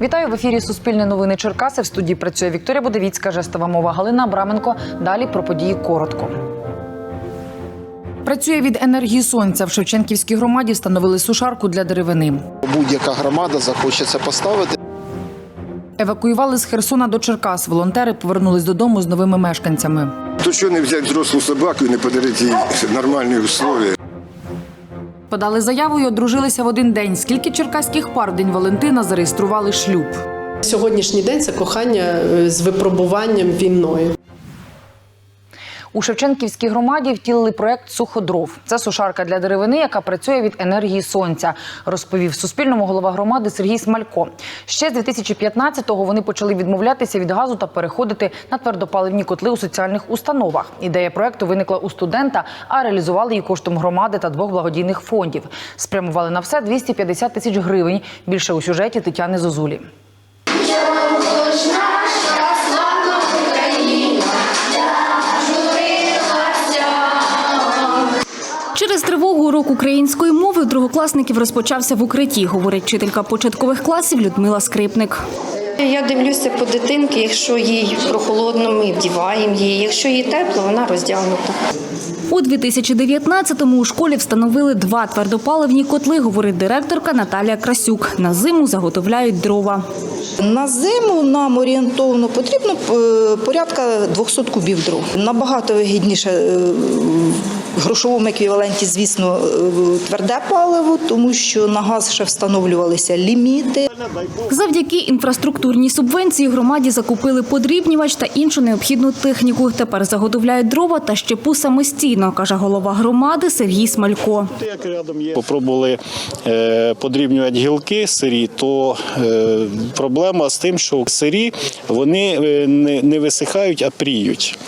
Вітаю в ефірі Суспільне новини Черкаси. В студії працює Вікторія Будовіцька, жестова мова Галина Абраменко. Далі про події коротко. Працює від енергії сонця. В Шевченківській громаді встановили сушарку для деревини. Будь-яка громада захоче це поставити. Евакуювали з Херсона до Черкас. Волонтери повернулись додому з новими мешканцями. То що не взяти взрослу собаку і не подарити їй нормальні условия? Подали заяву і одружилися в один день. Скільки черкаських пар в день Валентина зареєстрували шлюб? Сьогоднішній день це кохання е, з випробуванням війною. У Шевченківській громаді втілили проект Суходров. Це сушарка для деревини, яка працює від енергії сонця, розповів Суспільному голова громади Сергій Смалько. Ще з 2015-го вони почали відмовлятися від газу та переходити на твердопаливні котли у соціальних установах. Ідея проекту виникла у студента, а реалізували її коштом громади та двох благодійних фондів. Спрямували на все 250 тисяч гривень. Більше у сюжеті Тетяни Зозулі. Через тривогу урок української мови у другокласників розпочався в укритті, говорить вчителька початкових класів Людмила Скрипник. Я дивлюся по дитинки, якщо їй прохолодно, ми вдіваємо її. Якщо їй тепло, вона роздягнута. У 2019-му у школі встановили два твердопаливні котли, говорить директорка Наталія Красюк. На зиму заготовляють дрова. На зиму нам орієнтовно потрібно е, порядка 200 кубів дров. Набагато вигідніше е, в грошовому еквіваленті, звісно, е, тверде паливо, тому що на газ ще встановлювалися ліміти. Завдяки інфраструктурній субвенції громаді закупили подрібнювач та іншу необхідну техніку. Тепер заготовляють дрова та щепу самостійно, каже голова громади Сергій Смалько. Попробували е, подрібнювати гілки сирі, то е, проблема з тим, що сирі вони не, не висихають, а пріють.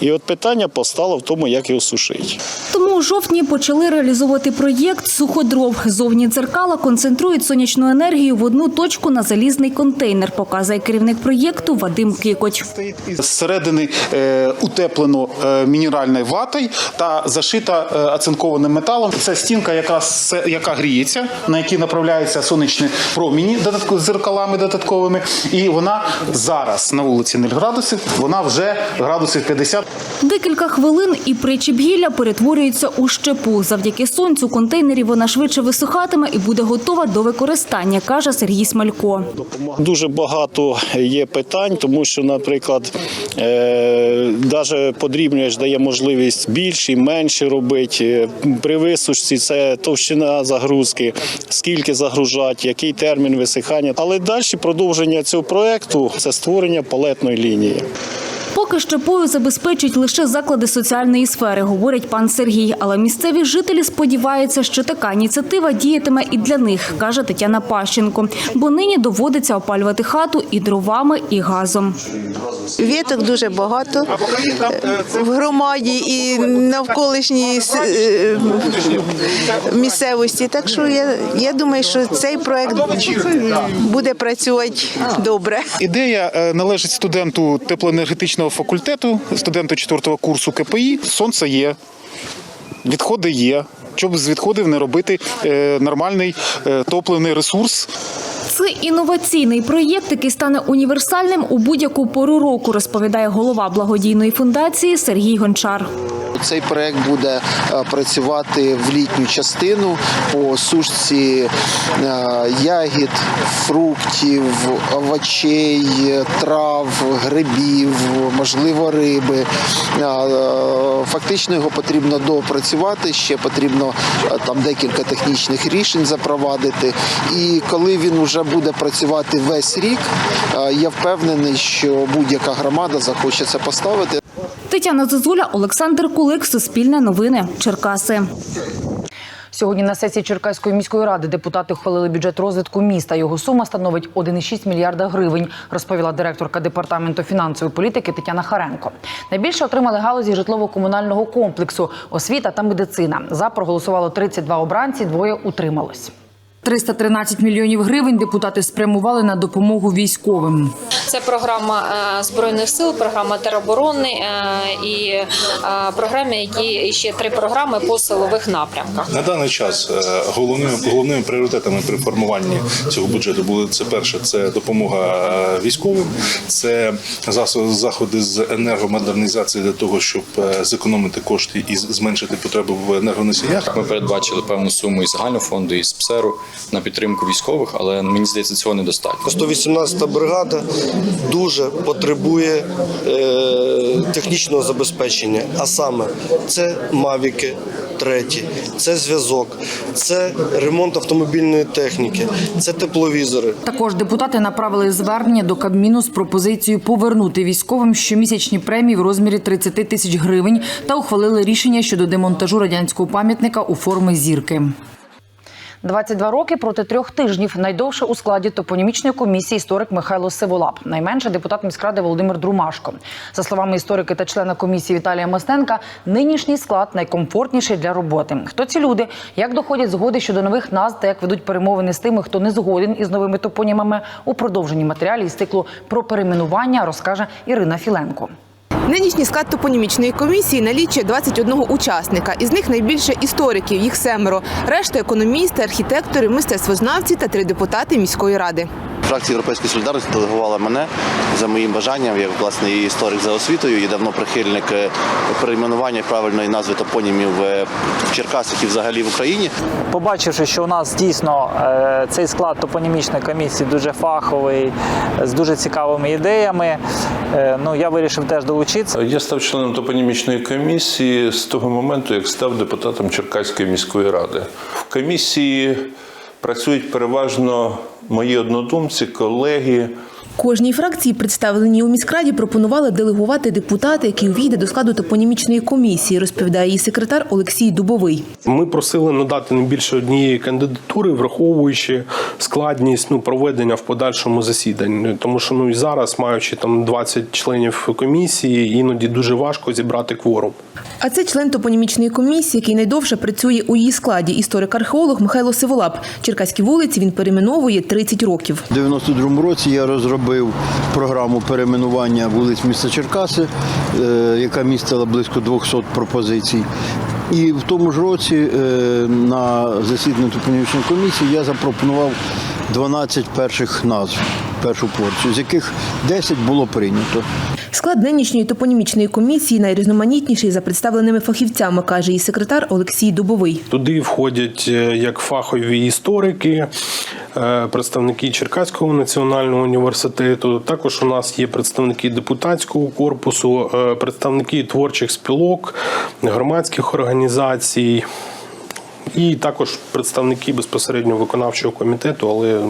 І от питання постало в тому, як його сушити. Тому у жовтні почали реалізовувати проєкт Суходров. Зовні дзеркала концентрують сонячну енергію в одну точку на залізний контейнер, показує керівник проєкту Вадим Кикоть. Зсередини е, утеплено е, мінеральною ватою та зашита е, оцинкованим металом. Це стінка, яка гріється, на якій направляються сонячні проміні зеркалами додатковими. І вона зараз на вулиці 0 градусів, вона вже градусів 50. Декілька хвилин і причіп гілля перетворюється у щепу. Завдяки сонцю у вона швидше висихатиме і буде готова до використання, каже Сергій Смалько. Дуже багато є питань, тому що, наприклад, е, навіть подрібнювач дає можливість більше, менше робити. При висушці це товщина загрузки, скільки загружати, який термін висихання. Але далі продовження цього проекту це створення палетної лінії. Поки щепою забезпечують лише заклади соціальної сфери, говорить пан Сергій. Але місцеві жителі сподіваються, що така ініціатива діятиме і для них, каже Тетяна Пащенко. Бо нині доводиться опалювати хату і дровами, і газом. Віток дуже багато в громаді і навколишній е, місцевості. Так що я, я думаю, що цей проект буде працювати добре. Ідея е, належить студенту теплоенергетичного факультету, студенту 4 курсу КПІ. Сонце є, відходи є. Щоб з відходів не робити е, нормальний е, топливний ресурс. Це інноваційний проєкт, який стане універсальним у будь-яку пору року, розповідає голова благодійної фундації Сергій Гончар. Цей проект буде е, працювати в літню частину по сушці е, ягід, фруктів, овочей, трав, грибів, можливо, риби. Е, Фактично його потрібно допрацювати, ще потрібно там декілька технічних рішень запровадити. І коли він вже буде працювати весь рік, я впевнений, що будь-яка громада захоче це поставити. Тетяна Зозуля, Олександр Кулик, Суспільне новини, Черкаси. Сьогодні на сесії Черкаської міської ради депутати ухвалили бюджет розвитку міста. Його сума становить 1,6 мільярда гривень, розповіла директорка департаменту фінансової політики Тетяна Харенко. Найбільше отримали галузі житлово-комунального комплексу, освіта та медицина. За проголосувало 32 обранці, двоє утрималось. 313 мільйонів гривень депутати спрямували на допомогу військовим. Це програма е, збройних сил, програма тероборони е, і е, програми, які ще три програми по силових напрямках. На даний час головними головними пріоритетами при формуванні цього бюджету були це перше, це допомога військовим, це заходи з енергомодернізації для того, щоб зекономити кошти і зменшити потребу в енергоносіях. Ми передбачили певну суму із загального фонду із ПСЕРу на підтримку військових, але мені здається, цього недостатньо. 118-та бригада дуже потребує е, технічного забезпечення. А саме це мавіки треті, це зв'язок, це ремонт автомобільної техніки, це тепловізори. Також депутати направили звернення до Кабміну з пропозицією повернути військовим щомісячні премії в розмірі 30 тисяч гривень та ухвалили рішення щодо демонтажу радянського пам'ятника у формі зірки. 22 роки проти трьох тижнів найдовше у складі топонімічної комісії історик Михайло Сиволап, найменше депутат міськради Володимир Друмашко. За словами історики та члена комісії Віталія Мастенка, нинішній склад найкомфортніший для роботи. Хто ці люди, як доходять згоди щодо нових назв та як ведуть перемовини з тими, хто не згоден із новими топонімами у продовженні матеріалі із циклу про перейменування, розкаже Ірина Філенко. Нинішній склад топонімічної комісії налічує 21 учасника. Із них найбільше істориків, їх семеро. Решта економісти, архітектори, мистецтвознавці та три депутати міської ради. Фракція Європейської солідарності делегувала мене за моїм бажанням, як власне і історик за освітою, і давно прихильник е, перейменування правильної назви топонімів е, в Черкасах і взагалі в Україні. Побачивши, що у нас дійсно е, цей склад топонімічної комісії дуже фаховий, з дуже цікавими ідеями, е, ну я вирішив теж долучитися. Я став членом топонімічної комісії з того моменту, як став депутатом Черкаської міської ради. В комісії працюють переважно мої однодумці, колеги. Кожній фракції, представленій у міськраді, пропонували делегувати депутата, який увійде до складу топонімічної комісії, розповідає її секретар Олексій Дубовий. Ми просили надати не більше однієї кандидатури, враховуючи складність ну проведення в подальшому засідань. Тому що ну і зараз, маючи там 20 членів комісії, іноді дуже важко зібрати кворум. А це член топонімічної комісії, який найдовше працює у її складі. Історик-археолог Михайло Сиволап. Черкаські вулиці він перейменовує 30 років. У 92-му році я розробив програму перейменування вулиць міста Черкаси, е, яка містила близько 200 пропозицій. І в тому ж році е, на засіданні топонімічної комісії я запропонував 12 перших назв, першу порцію, з яких 10 було прийнято. Склад нинішньої топонімічної комісії найрізноманітніший за представленими фахівцями, каже її секретар Олексій Дубовий. Туди входять е, як фахові історики, представники Черкаського національного університету. Також у нас є представники депутатського корпусу, е, представники творчих спілок, громадських організацій. І також представники безпосередньо виконавчого комітету, але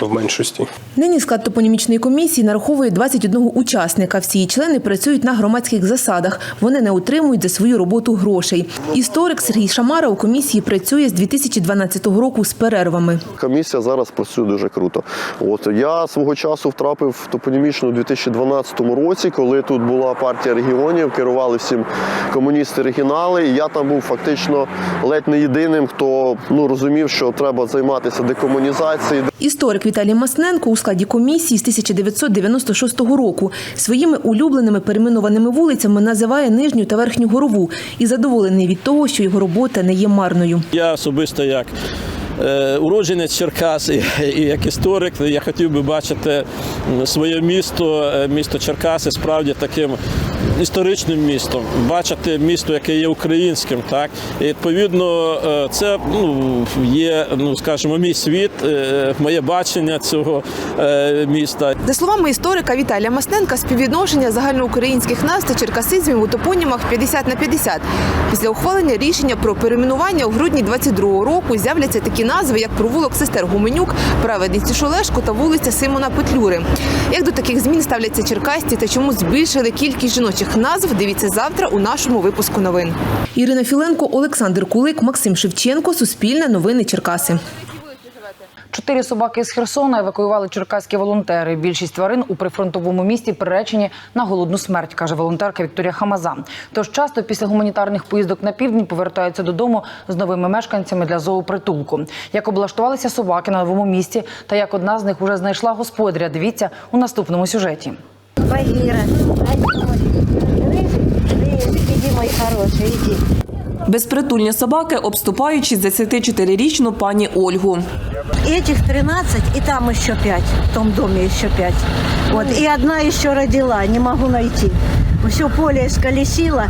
в меншості. Нині склад топонімічної комісії нараховує 21 учасника. Всі її члени працюють на громадських засадах. Вони не отримують за свою роботу грошей. Історик Сергій Шамара у комісії працює з 2012 року з перервами. Комісія зараз працює дуже круто. От я свого часу втрапив в топонімічну у 2012 році, коли тут була партія регіонів, керували всім комуністи-регіонали. І я там був фактично ледь не єдиним, хто ну розумів, що треба займатися декомунізацією. Історик Віталій Масненко у складі комісії з 1996 року своїми улюбленими перейменованими вулицями називає нижню та верхню горову і задоволений від того, що його робота не є марною. Я особисто як е, уродженець Черкас і, як історик, я хотів би бачити своє місто, е, місто Черкаси, справді таким історичним містом, бачити місто, яке є українським. Так? І відповідно е, це ну, є, ну скажімо, мій світ, е, моє бачення цього е, міста. За словами історика Віталія Масненка, співвідношення загальноукраїнських назв та черкасизмів у топонімах 50 на 50. Після ухвалення рішення про перейменування у грудні 22 року з'являться такі назви, як провулок сестер Гуменюк, праведниці Шолешко та вулиця Симона Петлюри. Як до таких змін ставляться черкасці та чому збільшили кількість жіночих назв? Дивіться завтра у нашому випуску новин. Ірина Філенко, Олександр Кулик, Максим Шевченко, Суспільне новини Черкаси. Чотири собаки з Херсона евакуювали черкаські волонтери. Більшість тварин у прифронтовому місті приречені на голодну смерть, каже волонтерка Вікторія Хамаза. Тож часто після гуманітарних поїздок на південь повертаються додому з новими мешканцями для зоопритулку. Як облаштувалися собаки на новому місці та як одна з них уже знайшла господаря. Дивіться у наступному сюжеті. Багира. Іди, мої хороші, іди. Безпритульні собаки обступають 64-річну пані Ольгу. Этих 13, и там еще 5. В том доме еще 5. Вот. И одна еще родила, не могу найти. Все поле исколесила.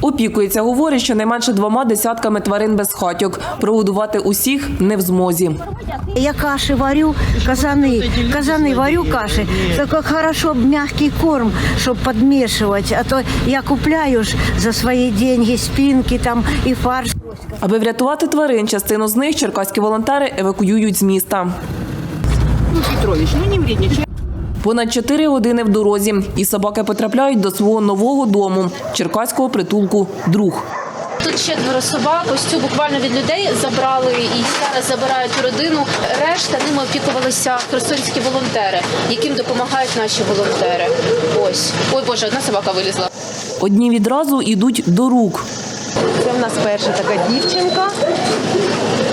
Опікується, говорить, що не менше двома десятками тварин без хатьок. Прогодувати усіх не в змозі. Я каши варю, казаны, казаны варю каши. Так как хорошо б мягкий корм, чтобы подмешивать. А то я купляю ж за свои деньги спинки там и фарш. Аби врятувати тварин, частину з них черкаські волонтери евакуюють з міста. Ну, Петрович, ну не вредничай. Понад 4 години в дорозі, і собаки потрапляють до свого нового дому черкаського притулку Друг. Тут четверо собак. Ось цю буквально від людей забрали і зараз забирають у родину. Решта ними опікувалися херсонські волонтери, яким допомагають наші волонтери. Ось ой Боже, одна собака вилізла. Одні відразу йдуть до рук. Це в нас перша така дівчинка,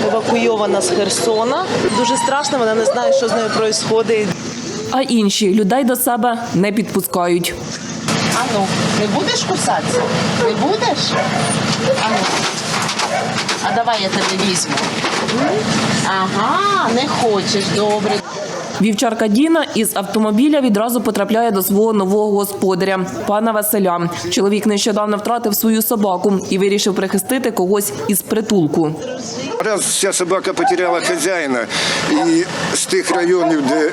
евакуйована з Херсона. Дуже страшно, вона не знає, що з нею відбувається. А інші людей до себе не підпускають. Ану, не будеш кусатися? Не будеш? Ану. А давай я тебе візьму. Ага, не хочеш, добре. Вівчарка Діна із автомобіля відразу потрапляє до свого нового господаря, пана Василя. Чоловік нещодавно втратив свою собаку і вирішив прихистити когось із притулку. Раз ця собака потеряла хазяїна, і з тих районів, де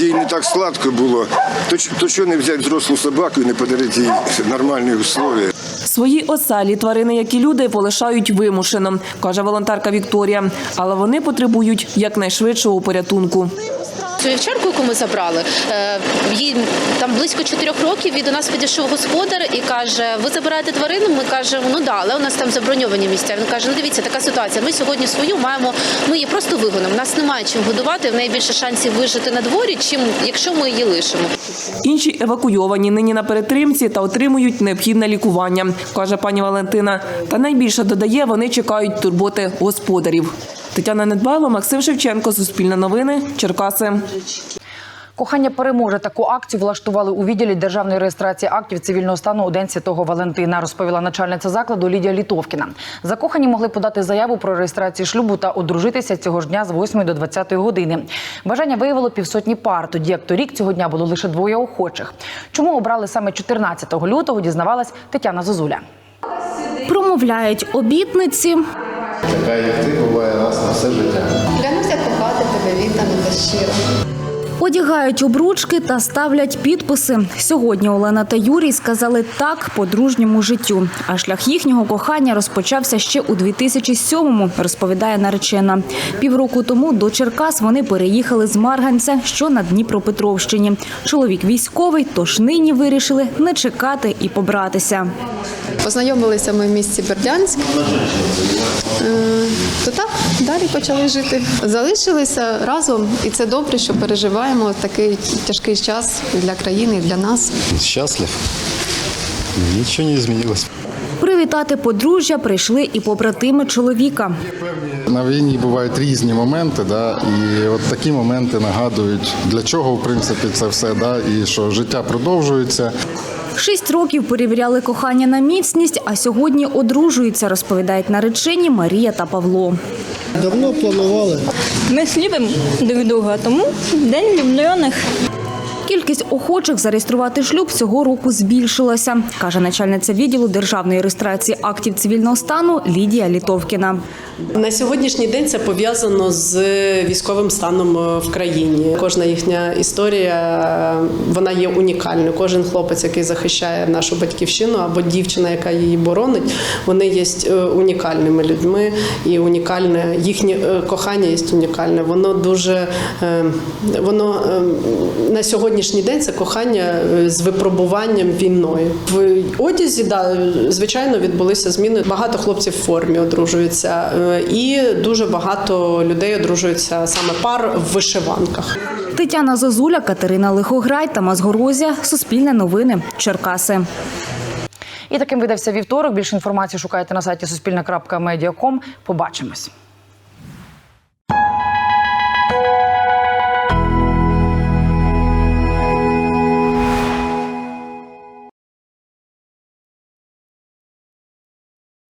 їй не так сладко було, то, то що не взяти взрослу собаку і не подарити їй нормальні условия? Свої оселі тварини, як і люди, полишають вимушено, каже волонтерка Вікторія. Але вони потребують якнайшвидшого порятунку. Цю вівчарку, яку ми забрали, е, їй там близько чотирьох років і до нас підійшов господар і каже: Ви забираєте тварину? Ми кажемо, ну да, але у нас там заброньовані місця. Він каже: Ну дивіться, така ситуація. Ми сьогодні свою маємо. Ми її просто вигонимо. Нас немає чим годувати. В неї більше шансів вижити на дворі, чим якщо ми її лишимо. Інші евакуйовані нині на перетримці та отримують необхідне лікування, каже пані Валентина. Та найбільше додає, вони чекають турботи господарів. Тетяна Недбайло, Максим Шевченко, Суспільне новини, Черкаси. Кохання переможе. Таку акцію влаштували у відділі державної реєстрації актів цивільного стану у день Святого Валентина, розповіла начальниця закладу Лідія Літовкіна. Закохані могли подати заяву про реєстрацію шлюбу та одружитися цього ж дня з 8 до 20 години. Бажання виявило півсотні пар, тоді як торік цього дня було лише двоє охочих. Чому обрали саме 14 лютого, дізнавалась Тетяна Зозуля. Промовляють обітниці, Така, як ти, буває раз на все життя. Клянуся кохати тебе віддано та щиро. одягають обручки та ставлять підписи. Сьогодні Олена та Юрій сказали так подружньому життю. А шлях їхнього кохання розпочався ще у 2007-му, розповідає наречена. Півроку тому до Черкас вони переїхали з Марганця, що на Дніпропетровщині. Чоловік військовий, тож нині вирішили не чекати і побратися. Познайомилися ми в місті Бердянськ. Е, То так, далі почали жити. Залишилися разом, і це добре, що переживаємо такий тяжкий час для країни, для нас. Счастлив. Нічого не змінилось. Привітати подружжя прийшли і побратими чоловіка. На війні бувають різні моменти, да, і от такі моменти нагадують, для чого в принципі це все, да, і що життя продовжується. Шість років перевіряли кохання на міцність, а сьогодні одружуються, розповідають наречені Марія та Павло. Давно планували. Ми сліпимо друг друга, тому день влюблених. Кількість охочих зареєструвати шлюб цього року збільшилася, каже начальниця відділу державної реєстрації актів цивільного стану Лідія Літовкіна. На сьогоднішній день це пов'язано з військовим станом е, в країні. Кожна їхня історія е, вона є унікальною. Кожен хлопець, який захищає нашу батьківщину, або дівчина, яка її боронить, вони є е, унікальними людьми, і унікальне їхнє кохання є унікальне. Воно дуже воно на сьогодні. Сьогоднішній день це кохання е, з випробуванням війною. В одязі, да, звичайно, відбулися зміни. Багато хлопців в формі одружуються, е, і дуже багато людей одружуються саме пар в вишиванках. Тетяна Зозуля, Катерина Лихограй, Тамас Горозія. Суспільне новини. Черкаси. І таким видався вівторок. Більше інформації шукайте на сайті суспільна.медіаком. Побачимось.